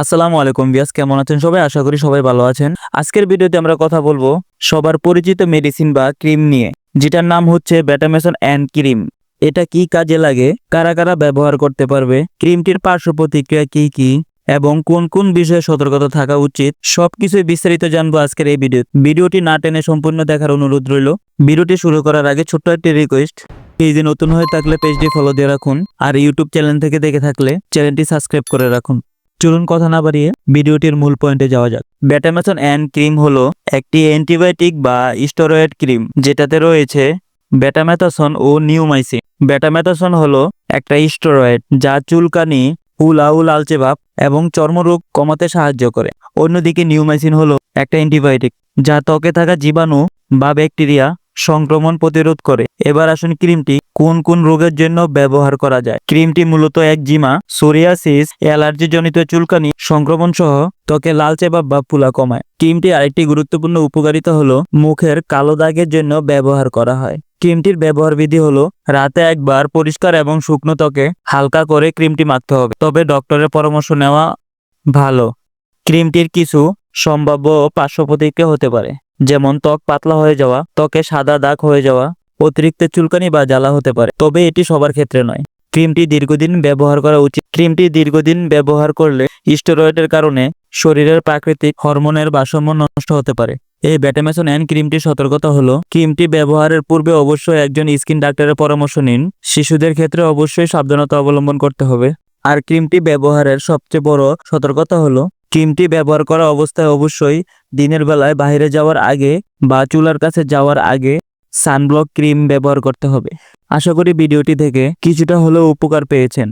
আসসালামু আলাইকুম বিয়াস কেমন আছেন সবাই? আশা করি সবাই ভালো আছেন। আজকের ভিডিওতে আমরা কথা বলব সবার পরিচিত মেডিসিন বা ক্রিম নিয়ে, যেটার নাম হচ্ছে ব্যাটামেসন অ্যান্ড ক্রিম এটা কি কাজে লাগে? কারা কারা ব্যবহার করতে পারবে? ক্রিমটির পার্শ্ব প্রতিক্রিয়া কি কি? এবং কোন কোন বিষয়ে সতর্কতা থাকা উচিত? সবকিছুই বিস্তারিত জানব আজকের এই ভিডিও ভিডিওটি না টেনে সম্পূর্ণ দেখার অনুরোধ রইল। ভিডিওটি শুরু করার আগে ছোট্ট একটি রিকোয়েস্ট পেজে নতুন হয়ে থাকলে পেজটি ফলো দিয়ে রাখুন। আর ইউটিউব চ্যানেল থেকে দেখে থাকলে চ্যানেলটি সাবস্ক্রাইব করে রাখুন। চলুন কথা না বাড়িয়ে ভিডিওটির মূল পয়েন্টে যাওয়া যাক। ব্যাটামেথন অ্যান্ড ক্রিম হলো একটি অ্যান্টিবায়োটিক বা স্টেরয়েড ক্রিম যেটাতে রয়েছে ব্যাটামেথাসন ও নিউমাইসিন ব্যাটামেথাসন হলো একটা স্টেরয়েড যা চুলকানি উলাউ লালচে ভাব এবং চর্মরোগ কমাতে সাহায্য করে। অন্যদিকে নিউমাইসিন হলো একটা অ্যান্টিবায়োটিক যা ত্বকে থাকা জীবাণু বা ব্যাকটেরিয়া সংক্রমণ প্রতিরোধ করে। এবার আসুন ক্রিমটি কোন কোন রোগের জন্য ব্যবহার করা যায়। ক্রিমটি মূলত একজিমা সোরিয়াসিস অ্যালার্জি জনিত চুলকানি সংক্রমণ সহ ত্বকে লালচে বা ফুলা কমায়। ক্রিমটি আরেকটি গুরুত্বপূর্ণ উপকারিতা হলো মুখের কালো দাগের জন্য ব্যবহার করা হয়। ক্রিমটির ব্যবহার বিধি হলো রাতে একবার পরিষ্কার এবং শুকনো ত্বকে হালকা করে ক্রিমটি মাখতে হবে। তবে ডক্টরের পরামর্শ নেওয়া ভালো। ক্রিমটির কিছু সম্ভাব্য পার্শ্ব প্রতিক্রিয়া হতে পারে। যেমন ত্বক পাতলা হয়ে যাওয়া, ত্বকে সাদা দাগ হয়ে যাওয়া, অতিরিক্ত চুলকানি বা জ্বালা হতে পারে। তবে এটি সবার ক্ষেত্রে নয়। ক্রিমটি দীর্ঘদিন ব্যবহার করা উচিত। ক্রিমটি দীর্ঘদিন ব্যবহার করলে স্টেরয়েডের কারণে শরীরের প্রাকৃতিক হরমোনের ভারসাম্য নষ্ট হতে পারে। এই ব্যাটামেসন অ্যান্ড ক্রিমটির সতর্কতা হলো। ক্রিমটি ব্যবহারের পূর্বে অবশ্যই একজন স্কিন ডাক্তারের পরামর্শ নিন। শিশুদের ক্ষেত্রে অবশ্যই সাবধানতা অবলম্বন করতে হবে। আর ক্রিমটি ব্যবহারের সবচেয়ে বড় সতর্কতা হলো ক্রিমটি ব্যবহার করা অবস্থায় অবশ্যই দিনের বেলায় বাইরে যাওয়ার আগে বা চুলার কাছে যাওয়ার আগে সানব্লক ক্রিম ব্যবহার করতে হবে। আশা করি ভিডিওটি থেকে কিছুটা হলেও উপকার পেয়েছেন।